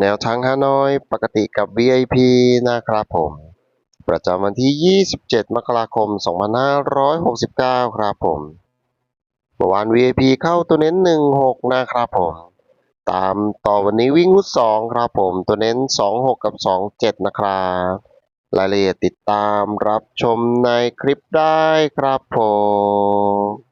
แนวทางฮานอยปกติกับ VIP นะครับผม ประจำวันที่ 27 มกราคม 2569 ครับผมเมื่อวาน VIP เข้าตัวเน้น 16 นะครับผม ตามต่อวันนี้วิ่งวุฒ2ครับผม ตัวเน้น 26 กับ 27 นะครับรายละเอียดติดตามรับชมในคลิปได้ครับผม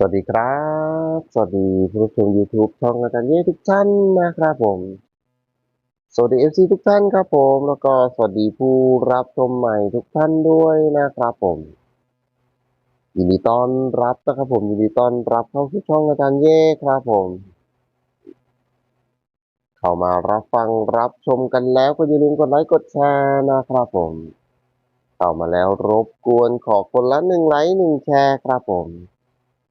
สวัสดีครับ สวัสดีผู้ชม YouTube ช่องอาจารย์เย่ทุกท่านนะครับผม สวัสดี FC ทุกท่านครับผม แล้วก็สวัสดีผู้รับชมใหม่ทุกท่านด้วยนะครับผมยินดีต้อนรับนะครับผมยินดีต้อนรับเข้าสู่ช่องอาจารย์เย่ครับผม เข้ามารับฟังรับชมกันแล้วก็อย่าลืมกดไลค์กดแชร์นะครับผมเข้ามาแล้วรบกวนขอคนละหนึ่งไลค์หนึ่งแชร์ครับผม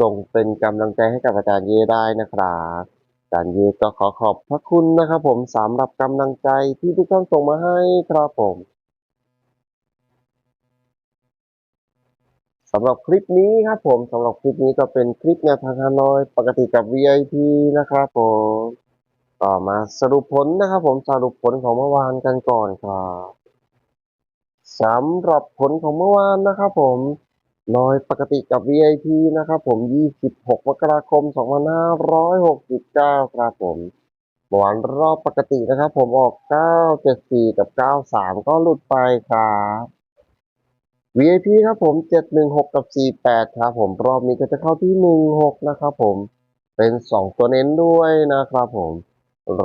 ส่งเป็นกำลังใจให้กับอาจารย์เย่ได้นะครับอาจารย์เย่ก็ขอขอบพระคุณนะครับ ผมสำหรับกำลังใจที่ทุกท่านส่งมาให้ครับผมสำหรับคลิปนี้ครับผมสำหรับคลิปนี้ก็เป็นคลิปแนวทางฮานอยปกติกับ VIP นะครับผมต่อมาสรุปผลนะครับ ผมสรุปผลของเมื่อวานกันก่อนครับสำหรับผลของเมื่อวานนะครับ ผม น้อยปกติกับ VIP นะครับผม 26 มกราคม 2569 ครับผมเมื่อวานรอบปกตินะครับผมออก 974 กับ 93 ก็หลุดไปครับ VIP ครับผม 716 กับ 48 ครับผมรอบนี้ก็จะเข้าที่ 16 นะครับผมเป็น 2 ตัวเน้นด้วยนะครับผม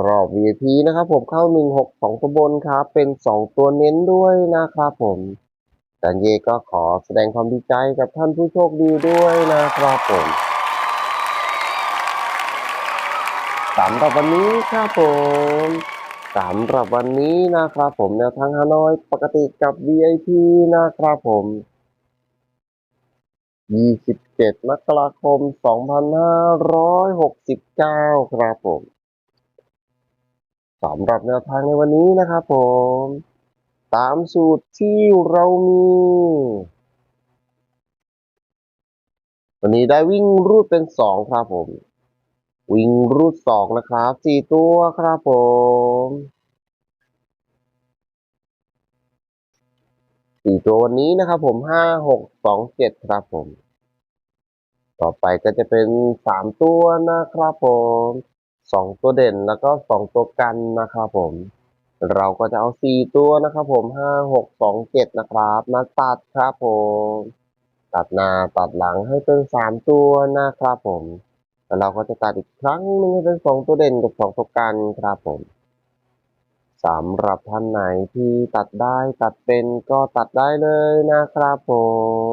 รอบ VIP นะครับผมเข้า 16 2ตัวบนครับเป็น 2 ตัวเน้นด้วยนะครับผม จารย์เย่ก็ขอแสดงความดีใจกับท่านผู้โชคดีด้วยนะครับผมสำหรับวันนี้ครับผมสำหรับวันนี้นะครับผมแนวทางฮานอยปกติกับ VIP นะครับผม 27 มกราคม 2569 ครับผมสำหรับแนวทางในวันนี้นะครับผม ตามสูตรที่เรามี วันนี้ได้วิ่งรูดเป็นสองครับผม วิ่งรูดสองนะครับสี่ตัวครับผมสี่ตัววันนี้นะครับผมห้าหกสองเจ็ดครับผม ต่อไปก็จะเป็นสามตัวนะครับผมสองตัวเด่นแล้วก็สองตัวกันนะครับผม เราก็จะเอาสี่ตัวนะครับผมห้าหกสองเจ็ดนะครับ มาตัดครับผม ตัดหน้าตัดหลังให้เป็นสามตัวนะครับผม แล้วเราก็จะตัดอีกครั้งหนึงให้เป็นสองตัวเด่นกับสองตัวกันครับผมสำหรับท่านไหนที่ตัดได้ตัดเป็นก็ตัดได้เลยนะครับผม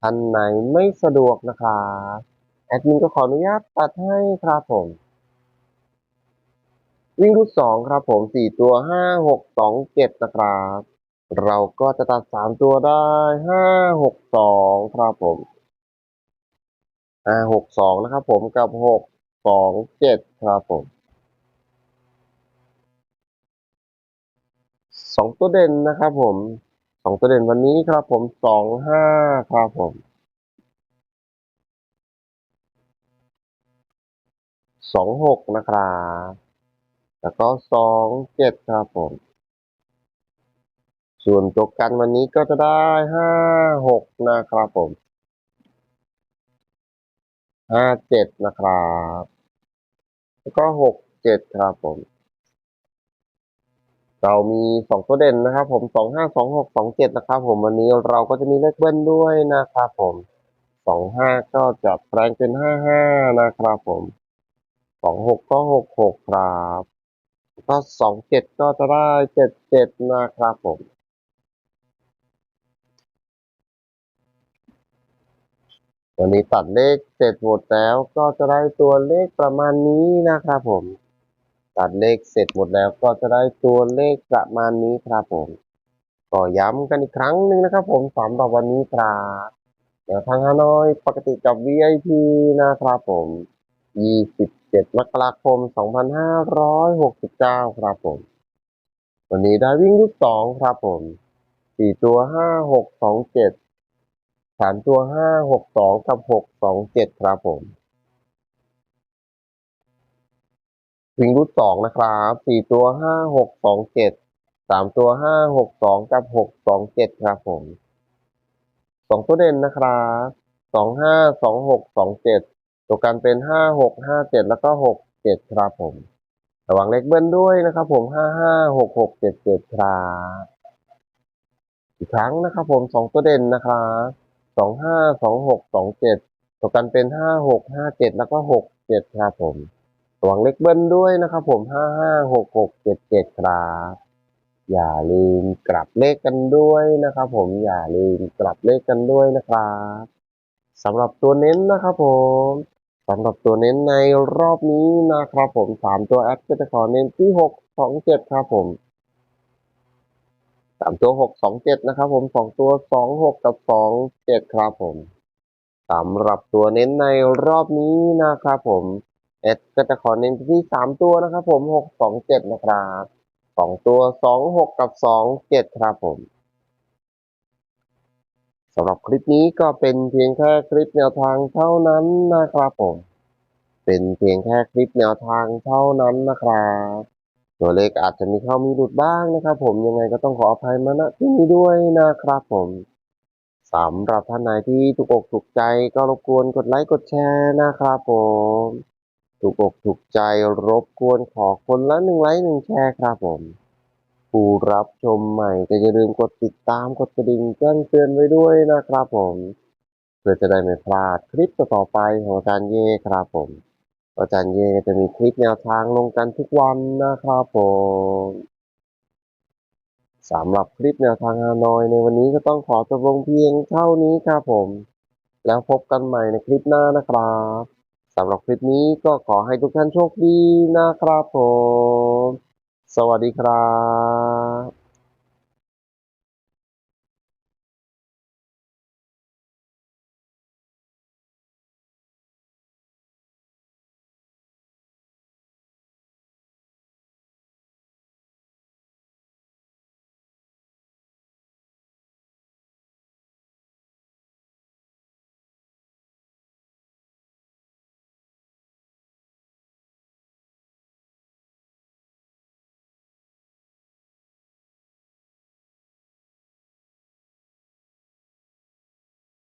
ท่านไหนไม่สะดวกนะครับแอดมินก็ขออนุญาตตัดให้ครับผม วิ่งรุ่นสองครับผมสี่ตัวห้าหกสองเจ็ดนะครับ เราก็จะตัดสามตัวได้ห้าหกสองครับผมห้าหกสองนะครับผมกับหกสองเจ็ดครับผมสองตัวเด่นนะครับผมสองตัวเด่นวันนี้ครับผมสองห้าครับผมสองหกนะครับ แล้วก็สองเจ็ดครับผม ส่วนตัวกันวันนี้ก็จะได้ห้าหกนะครับผมห้าเจ็ดนะครับ แล้วก็หกเจ็ดครับผม เรามีสองตัวเด่นนะครับ ผมสองห้าสองหกสองเจ็ดนะครับ ผมวันนี้เราก็จะมีเลขเบิ้ลด้วยนะครับผมสองห้าก็จะแปลงเป็นห้าห้านะครับผมสองหกก็หกหกครับ แล้วก็สองเจ็ดก็จะได้เจ็ดเจ็ดนะครับผม วันนี้ตัดเลขเสร็จหมดแล้วก็จะได้ตัวเลขประมาณนี้นะครับผม ตัดเลขเสร็จหมดแล้วก็จะได้ตัวเลขประมาณนี้ครับผมก็ย้ำกันอีกครั้งหนึ่งนะครับผมสำหรับวันนี้ครับแนวทางฮานอยปกติกับ VIP นะครับผม 7 มกราคม 2569 ครับผม วันนี้ได้วิ่งลูก2ครับผม 4 ตัว 5627 3 ตัว 562 กับ 627 ครับผม วิ่งลูก2นะครับ 4 ตัว 5627 3 ตัว 562 กับ 627 ครับผม 2 ตัวเด่นนะครับ 252627 ตัวกันเป็นห้าหกห้าเจ็ดแล้วก็หกเจ็ดครับผม ระวังเลขเบิ้ลด้วยนะครับ ผมห้าห้าหกหกเจ็ดเจ็ดครับอีกครั้งนะครับ ผมสองตัวเด่นนะครับสองห้าสองหกสองเจ็ดตัวกันเป็นห้าหกห้าเจ็ดแล้วก็หกเจ็ดครับผมระวังเลขเบิ้ลด้วยนะครับ ผมห้าห้าหกหกเจ็ดเจ็ดครับอย่าลืมกลับเลขกันด้วยนะครับ ผมอย่าลืมกลับเลขกันด้วยนะครับสำหรับตัวเน้นนะครับผม สำหรับตัวเน้นในรอบนี้นะครับผมสามตัวแอปก็จะขอเน้นที่หกสองเจ็ดครับผมสามตัวหกสองเจ็ดนะครับผมสองตัวสองหกกับสองเจ็ดครับผมสำหรับตัวเน้นในรอบนี้นะครับผมเอสก็จะขอเน้นที่สามตัวนะครับผมหกสองเจ็ดนะครับสองตัวสองหกกับสองเจ็ดครับผม สำหรับคลิปนี้ก็เป็นเพียงแค่คลิปแนวทางเท่านั้นนะครับผม เป็นเพียงแค่คลิปแนวทางเท่านั้นนะครับตัวเลขอาจจะมีเข้ามีหลุดบ้างนะครับ ผมยังไงก็ต้องขออภัยมาณที่นี้ด้วยนะครับผมสำหรับท่านไหนที่ถูกอกถูกใจก็รบกวนกดไลค์กดแชร์นะครับผมถูกอกถูกใจรบกวนขอคนละหนึ่งไลค์หนึ่งแชร์ครับผม ผู้รับชมใหม่ก็อย่าลืมกดติดตามกดกระดิ่งแจ้งเตือนไว้ด้วยนะครับผม เพื่อจะได้ไม่พลาดคลิปต่อไปของอาจารย์เย่ครับผม อาจารย์เย่จะมีคลิปแนวทางลงกันทุกวันนะครับผมสำหรับคลิปแนวทางฮานอยในวันนี้ก็ต้องขอจบลงเพียงเท่านี้ครับผม แล้วพบกันใหม่ในคลิปหน้านะครับสำหรับคลิปนี้ก็ขอให้ทุกท่านโชคดีนะครับผม สวัสดีครับ